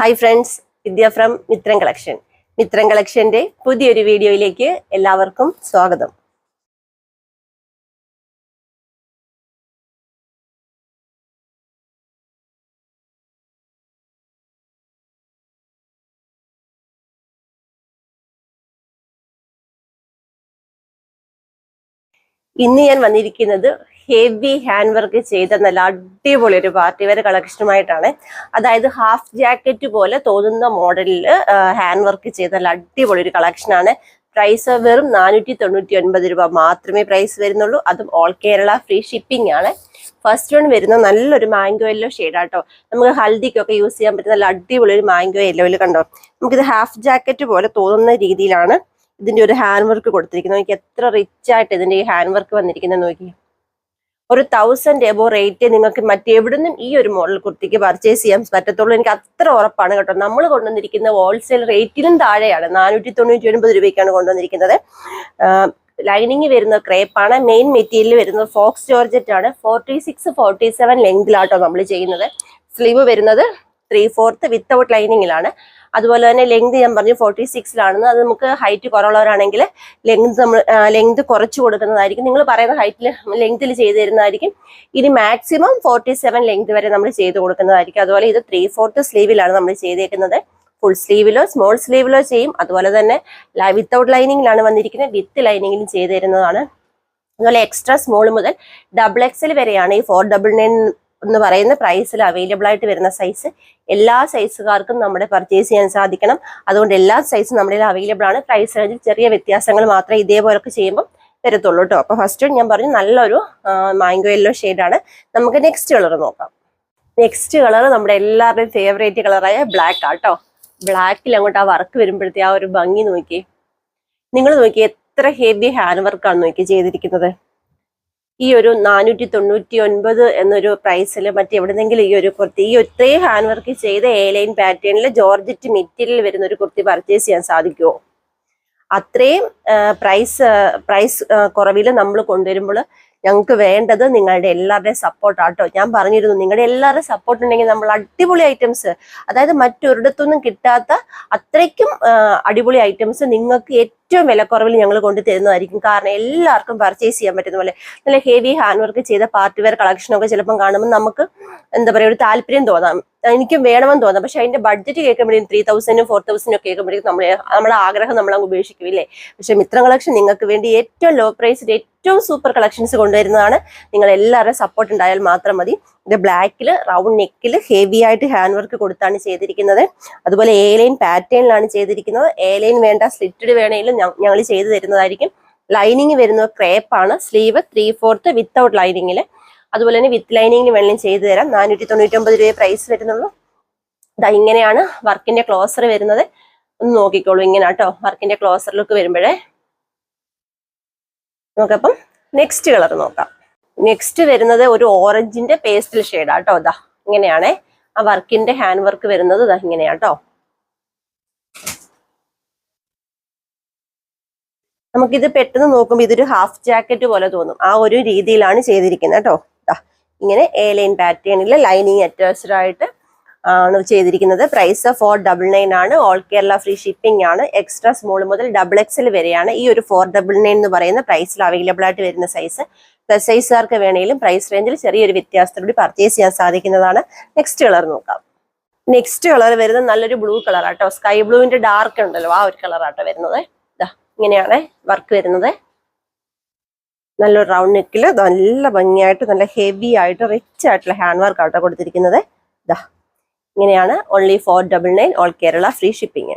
Hi friends Vidya from Mithram collection Mithram കളക്ഷന്റെ പുതിയൊരു വീഡിയോയിലേക്ക് എല്ലാവർക്കും സ്വാഗതം. ഇന്ന് ഞാൻ വന്നിരിക്കുന്നത് ഹെവി ഹാൻഡ് വർക്ക് ചെയ്ത നല്ല അടിപൊളി ഒരു പാർട്ടി വെയർ കളക്ഷനുമായിട്ടാണ് അതായത് ഹാഫ് ജാക്കറ്റ് പോലെ തോന്നുന്ന മോഡലിൽ ഹാൻഡ് വർക്ക് ചെയ്ത നല്ല അടിപൊളി ഒരു കളക്ഷനാണ് പ്രൈസ് വെറും നാനൂറ്റി തൊണ്ണൂറ്റി ഒൻപത് രൂപ മാത്രമേ പ്രൈസ് വരുന്നുള്ളൂ. അതും ഓൾ കേരള ഫ്രീ ഷിപ്പിംഗ് ആണ്. ഫസ്റ്റ് വൺ വരുന്ന നല്ലൊരു മാംഗോ യെല്ലോ ഷെയ്ഡാട്ടോ നമുക്ക് ഹൽദിക്കൊക്കെ യൂസ് ചെയ്യാൻ പറ്റുന്ന നല്ല അടിപൊളി ഒരു മാംഗോ യെല്ലോയിൽ കണ്ടോ? നമുക്കിത് ഹാഫ് ജാക്കറ്റ് പോലെ തോന്നുന്ന രീതിയിലാണ് ഇതിന്റെ ഒരു ഹാൻഡ് വർക്ക് കൊടുത്തിരിക്കുന്നത്. നോക്കി എത്ര റിച്ച് ആയിട്ട് ഇതിന്റെ ഈ ഹാൻഡ് വർക്ക് വന്നിരിക്കുന്നത് നോക്കി ഒരു തൗസൻഡ് എബോ റേറ്റ് നിങ്ങൾക്ക് മറ്റെവിടുന്നും ഈ ഒരു മോഡൽ കുർത്തിക്ക് പർച്ചേസ് ചെയ്യാൻ പറ്റത്തുള്ളൂ. എനിക്ക് അത്ര ഉറപ്പാണ് കേട്ടോ. നമ്മൾ കൊണ്ടുവന്നിരിക്കുന്ന ഹോൾസെയിൽ റേറ്റിലും താഴെയാണ്. നാനൂറ്റി തൊണ്ണൂറ്റി ഒൻപത് രൂപയ്ക്കാണ് കൊണ്ടുവന്നിരിക്കുന്നത്. ലൈനിങ് വരുന്ന ക്രേപ്പാണ് മെയിൻ മെറ്റീരിയൽ വരുന്നത് ഫോക്സ് ജോർജറ്റ് ആണ്. ഫോർട്ടി സിക്സ് ഫോർട്ടി സെവൻ ലെങ്തിലാട്ടോ നമ്മൾ ചെയ്യുന്നത്. സ്ലീവ് വരുന്നത് ത്രീ ഫോർത്ത് വിത്തൗട്ട് ലൈനിങ്ങിലാണ് അതുപോലെ തന്നെ ലെങ്ത് ഞാൻ പറഞ്ഞു ഫോർട്ടി സിക്സിലാണെന്ന് അത് നമുക്ക് ഹൈറ്റ് കുറവുള്ളവരാണെങ്കിൽ ലെങ്ത് നമ്മൾ ലെങ്ത് കുറച്ച് കൊടുക്കുന്നതായിരിക്കും. നിങ്ങൾ പറയുന്ന ഹൈറ്റിൽ ലെങ്തിൽ ചെയ്ത് തരുന്നതായിരിക്കും. ഇനി മാക്സിമം ഫോർട്ടി സെവൻ ലെങ്ത് വരെ നമ്മൾ ചെയ്ത് കൊടുക്കുന്നതായിരിക്കും. അതുപോലെ ഇത് ത്രീ ഫോർത്ത് സ്ലീവിലാണ് നമ്മൾ ചെയ്തേക്കുന്നത്. ഫുൾ സ്ലീവിലോ സ്മോൾ സ്ലീവിലോ ചെയ്യും. അതുപോലെ തന്നെ വിത്തൗട്ട് ലൈനിങ്ങിലാണ് വന്നിരിക്കുന്നത്. വിത്ത് ലൈനിങ്ങിലും ചെയ്ത് തരുന്നതാണ്. അതുപോലെ എക്സ്ട്രാ സ്മോൾ മുതൽ ഡബിൾ എക്സൽ വരെയാണ് ഈ ഫോർ ഡബിൾ നയൻ എന്ന് പറയുന്ന പ്രൈസിൽ അവൈലബിൾ ആയിട്ട് വരുന്ന സൈസ് എല്ലാ സൈസുകാർക്കും നമ്മുടെ പർച്ചേസ് ചെയ്യാൻ സാധിക്കണം. അതുകൊണ്ട് എല്ലാ സൈസും നമ്മുടെ അവൈലബിൾ ആണ്. പ്രൈസ് റേഞ്ചിൽ ചെറിയ വ്യത്യാസങ്ങൾ മാത്രമേ ഇതേപോലൊക്കെ ചെയ്യുമ്പോൾ വരത്തുള്ളൂ കേട്ടോ അപ്പൊ ഫസ്റ്റ് ഞാൻ പറഞ്ഞു നല്ലൊരു മാംഗോ യെല്ലോ ആണ്. നമുക്ക് നെക്സ്റ്റ് കളർ നോക്കാം. നെക്സ്റ്റ് കളർ നമ്മുടെ എല്ലാവരുടെയും ഫേവറേറ്റ് കളറായ ബ്ലാക്ക് ആട്ടോ ബ്ലാക്കിൽ അങ്ങോട്ട് ആ വർക്ക് വരുമ്പോഴത്തെ ആ ഒരു ഭംഗി നോക്കി നിങ്ങൾ നോക്കി എത്ര ഹെവി ഹാൻഡ് വർക്കാണ് നോക്കി ചെയ്തിരിക്കുന്നത്. ഈ ഒരു നാനൂറ്റി തൊണ്ണൂറ്റി ഒൻപത് എന്നൊരു പ്രൈസിൽ മറ്റെവിടെന്നെങ്കിലും ഈ ഒരു കുർത്തി ഈ ഇത്രയും ഹാൻഡ് വർക്ക് ചെയ്ത എ ലൈൻ പാറ്റേണിൽ ജോർജറ്റ് മെറ്റീരിയൽ വരുന്ന ഒരു കുർത്തി പർച്ചേസ് ചെയ്യാൻ സാധിക്കുമോ അത്രയും പ്രൈസ് പ്രൈസ് കുറവിൽ നമ്മൾ കൊണ്ടുവരുമ്പോൾ ഞങ്ങൾക്ക് വേണ്ടത് നിങ്ങളുടെ എല്ലാവരുടെയും സപ്പോർട്ട് ആട്ടോ. ഞാൻ പറഞ്ഞിരുന്നു നിങ്ങളുടെ എല്ലാവരുടെയും സപ്പോർട്ട് ഉണ്ടെങ്കിൽ നമ്മൾ അടിപൊളി ഐറ്റംസ് അതായത് മറ്റൊരിടത്തൊന്നും കിട്ടാത്ത അത്രയ്ക്കും അടിപൊളി ഐറ്റംസ് നിങ്ങൾക്ക് ഏറ്റവും വിലക്കുറവിൽ ഞങ്ങൾ കൊണ്ടു തരുന്നതായിരിക്കും കാരണം എല്ലാവർക്കും പർച്ചേസ് ചെയ്യാൻ പറ്റുന്ന പോലെ നല്ല ഹെവി ഹാൻഡ് വർക്ക് ചെയ്ത പാർട്ടി വെയർ കളക്ഷനൊക്കെ ചിലപ്പം കാണുമ്പോൾ നമുക്ക് എന്താ പറയുക ഒരു താല്പര്യം തോന്നാം. എനിക്കും വേണമെന്ന് തോന്നാം. പക്ഷെ അതിന്റെ ബഡ്ജറ്റ് കേൾക്കുമ്പോഴേക്കും ത്രീ തൗസൻഡും ഫോർ തൗസൻഡും ഒക്കെ കേൾക്കുമ്പോഴേക്കും നമ്മൾ നമ്മുടെ ആഗ്രഹം നമ്മൾ അങ്ങ് ഉപേക്ഷിക്കില്ലേ പക്ഷെ മിത്രം കളക്ഷൻ നിങ്ങൾക്ക് വേണ്ടി ഏറ്റവും ലോ പ്രൈസിൽ ഏറ്റവും സൂപ്പർ കളക്ഷൻസ് കൊണ്ടുവരുന്നതാണ്. നിങ്ങൾ എല്ലാവരുടെയും സപ്പോർട്ട് ഉണ്ടായാൽ മാത്രം മതി. ഇത് ബ്ലാക്കിൽ റൗണ്ട് നെക്കിൽ ഹെവി ആയിട്ട് ഹാൻഡ് വർക്ക് കൊടുത്താണ് ചെയ്തിരിക്കുന്നത്. അതുപോലെ എ ലൈൻ പാറ്റേണിലാണ് ചെയ്തിരിക്കുന്നത്. എ ലൈൻ വേണ്ട സ്ലിറ്റഡ് വേണമെങ്കിലും ഞങ്ങൾ ചെയ്തു തരുന്നതായിരിക്കും. ലൈനിങ് വരുന്നത് ക്രേപ്പാണ്. സ്ലീവ് ത്രീ ഫോർത്ത് വിത്തൗട്ട് ലൈനിങ്ങിൽ അതുപോലെ തന്നെ വിത്ത് ലൈനിങ്ങിന് വേണമെങ്കിലും ചെയ്തു തരാം. നാനൂറ്റി തൊണ്ണൂറ്റി ഒമ്പത് രൂപ പ്രൈസ് വരുന്നുള്ളൂ. ഇതാ ഇങ്ങനെയാണ് വർക്കിന്റെ ക്ലോസർ വരുന്നത്. ഒന്ന് നോക്കിക്കോളൂ ഇങ്ങനെ കേട്ടോ വർക്കിന്റെ ക്ലോസർ ലുക്ക് വരുമ്പോഴേ. നോക്കപ്പം നെക്സ്റ്റ് കളർ നോക്കാം. നെക്സ്റ്റ് വരുന്നത് ഒരു ഓറഞ്ചിന്റെ പേസ്റ്റൽ ഷെയ്ഡാ കേട്ടോ ഇതാ ഇങ്ങനെയാണേ. ആ വർക്കിന്റെ ഹാൻഡ് വർക്ക് വരുന്നത് ഇതാ ഇങ്ങനെയാട്ടോ നമുക്കിത് പെട്ടെന്ന് നോക്കുമ്പോൾ ഇതൊരു ഹാഫ് ജാക്കറ്റ് പോലെ തോന്നും. ആ ഒരു രീതിയിലാണ് ചെയ്തിരിക്കുന്നത് കേട്ടോ ഇങ്ങനെ എ ലൈൻ പാറ്റേണിൽ ലൈനിങ് അറ്റാച്ച്ഡ് ആയിട്ട് ആണ് ചെയ്തിരിക്കുന്നത്. പ്രൈസ് ഫോർ ഡബിൾ നയൻ ആണ്. ഓൾ കേരള ഫ്രീ ഷിപ്പിംഗ് ആണ്. എക്സ്ട്രാ സ്മോൾ മുതൽ ഡബിൾ എക്സൽ വരെയാണ് ഈ ഒരു ഫോർ ഡബിൾ നയൻ എന്ന് പറയുന്ന പ്രൈസിൽ അവൈലബിൾ ആയിട്ട് വരുന്ന സൈസ് പ്ലസ് സൈസുകാർക്ക് വേണമെങ്കിലും പ്രൈസ് റേഞ്ചിൽ ചെറിയൊരു വ്യത്യാസത്തിലൂടെ പർച്ചേസ് ചെയ്യാൻ സാധിക്കുന്നതാണ്. നെക്സ്റ്റ് കളർ നോക്കാം. നെക്സ്റ്റ് കളർ വരുന്നത് നല്ലൊരു ബ്ലൂ കളർ ആട്ടോ. സ്കൈ ബ്ലൂവിന്റെ ഡാർക്ക് ഉണ്ടല്ലോ ആ ഒരു കളർ ആട്ടോ വരുന്നത്. ഇതാ ഇങ്ങനെയാണ് വർക്ക് വരുന്നത്. നല്ലൊരു റൗണ്ട് നെക്കിൽ നല്ല ഭംഗിയായിട്ട് നല്ല ഹെവി ആയിട്ട് റിച്ച് ആയിട്ടുള്ള ഹാൻഡ് വർക്ക് ആട്ടോ കൊടുത്തിരിക്കുന്നത്. ഇതാ ഇങ്ങനെയാണ് only four double nine all Kerala free shipping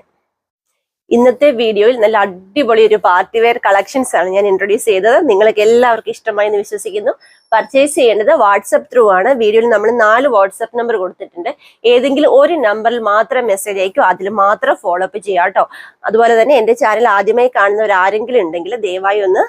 ഇന്നത്തെ വീഡിയോയിൽ നല്ല അടിപൊളി ഒരു പാർട്ടി വെയർ കളക്ഷൻസ് ആണ് ഞാൻ ഇൻട്രൊഡ്യൂസ് ചെയ്തത്. നിങ്ങൾക്ക് എല്ലാവർക്കും ഇഷ്ടമായി എന്ന് വിശ്വസിക്കുന്നു. പർച്ചേസ് ചെയ്യേണ്ടത് വാട്സപ്പ് ത്രൂ ആണ്. വീഡിയോയിൽ നമ്മൾ നാല് വാട്സപ്പ് നമ്പർ കൊടുത്തിട്ടുണ്ട്. ഏതെങ്കിലും ഒരു നമ്പറിൽ മാത്രം മെസ്സേജ് അയക്കും. അതിൽ മാത്രം ഫോളോ അപ്പ് ചെയ്യാം കേട്ടോ അതുപോലെ തന്നെ എന്റെ ചാനൽ ആദ്യമായി കാണുന്നവർ ആരെങ്കിലും ഉണ്ടെങ്കിൽ ദയവായി ഒന്ന്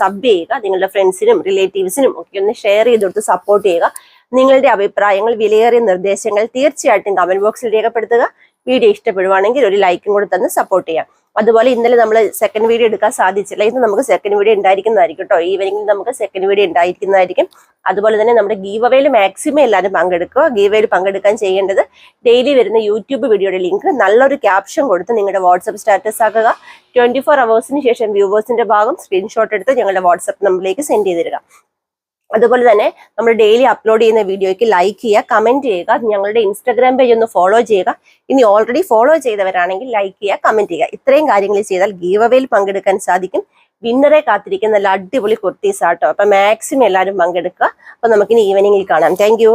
സബ് ചെയ്യുക. നിങ്ങളുടെ ഫ്രണ്ട്സിനും റിലേറ്റീവ്സിനും ഒക്കെ ഒന്ന് ഷെയർ ചെയ്ത് കൊടുത്ത് സപ്പോർട്ട് ചെയ്യുക. നിങ്ങളുടെ അഭിപ്രായങ്ങൾ വിലയേറിയ നിർദ്ദേശങ്ങൾ തീർച്ചയായിട്ടും കമന്റ് ബോക്സിൽ രേഖപ്പെടുത്തുക. വീഡിയോ ഇഷ്ടപ്പെടുവാണെങ്കിൽ ഒരു ലൈക്കും കൂടെ തന്ന് സപ്പോർട്ട് ചെയ്യാം. അതുപോലെ ഇന്നലെ നമ്മൾ സെക്കൻഡ് വീഡിയോ എടുക്കാൻ സാധിച്ചില്ല. ഇന്ന് നമുക്ക് സെക്കൻഡ് വീഡിയോ ഉണ്ടായിരിക്കുന്നതായിരിക്കും കേട്ടോ. ഈവനിങ്ങിൽ നമുക്ക് സെക്കൻഡ് വീഡിയോ ഉണ്ടായിരിക്കുന്നതായിരിക്കും. അതുപോലെ തന്നെ നമ്മുടെ ഗീവ് അവയിൽ മാക്സിമം എല്ലാവരും പങ്കെടുക്കുക. ഗീവ് അവയിൽ പങ്കെടുക്കാൻ ചെയ്യേണ്ടത് ഡെയിലി വരുന്ന യൂട്യൂബ് വീഡിയോയുടെ ലിങ്ക് നല്ലൊരു ക്യാപ്ഷൻ കൊടുത്ത് നിങ്ങളുടെ വാട്സപ്പ് സ്റ്റാറ്റസ് ആക്കുക. ട്വന്റി ഫോർ അവേഴ്സിന് ശേഷം വ്യൂവേഴ്സിന്റെ ഭാഗം സ്ക്രീൻഷോട്ട് എടുത്ത് ഞങ്ങളുടെ വാട്സപ്പ് നമ്പറിലേക്ക് സെൻഡ് ചെയ്ത് തരിക. അതുപോലെ തന്നെ നമ്മൾ ഡെയിലി അപ്ലോഡ് ചെയ്യുന്ന വീഡിയോയ്ക്ക് ലൈക്ക് ചെയ്യുക കമന്റ് ചെയ്യുക ഞങ്ങളുടെ ഇൻസ്റ്റാഗ്രാം പേജ് ഒന്ന് ഫോളോ ചെയ്യുക. ഇനി ഓൾറെഡി ഫോളോ ചെയ്തവരാണെങ്കിൽ ലൈക്ക് ചെയ്യുക കമന്റ് ചെയ്യുക. ഇത്രയും കാര്യങ്ങൾ ചെയ്താൽ ഗീവ് അവയിൽ പങ്കെടുക്കാൻ സാധിക്കും. വിന്നറെ കാത്തിരിക്കുന്ന നല്ല അടിപൊളി കുർത്തീസ് ആട്ടോ അപ്പൊ മാക്സിമം എല്ലാവരും പങ്കെടുക്കുക. അപ്പൊ നമുക്കിനി ഈവനിങ്ങിൽ കാണാം. താങ്ക്